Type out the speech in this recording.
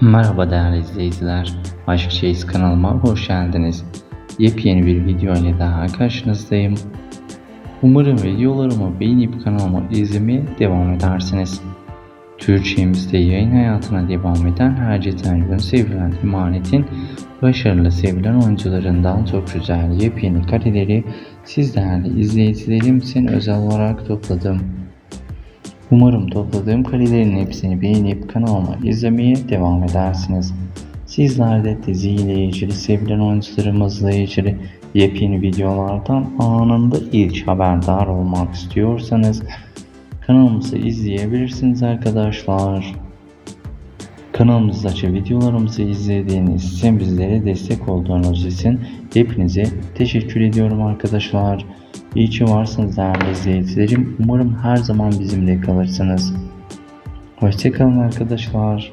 Merhaba değerli izleyiciler. Aşk Çeyiz kanalıma hoş geldiniz. Yepyeni bir video ile daha karşınızdayım. Umarım videolarımı beğenip kanalımı izlemeye devam edersiniz. Türkçemizde yayın hayatına devam eden Hercet Ergün sevilen emanetin başarılı sevilen oyuncularından çok güzel yepyeni kareleri siz değerli izleyicilerim özel olarak topladım. Umarım topladığım karelerin hepsini beğenip kanalıma izlemeye devam edersiniz. Sizler de dizi ile ilgili sevilen oyuncularımızla ilgili yepyeni videolardan anında ilk haberdar olmak istiyorsanız kanalımızı izleyebilirsiniz arkadaşlar. Kanalımızdaki videolarımızı izlediğiniz için bizlere destek olduğunuz için hepinize teşekkür ediyorum arkadaşlar. İyi ki varsınız değerli izleyicilerim. Umarım her zaman bizimle kalırsınız. Hoşçakalın arkadaşlar.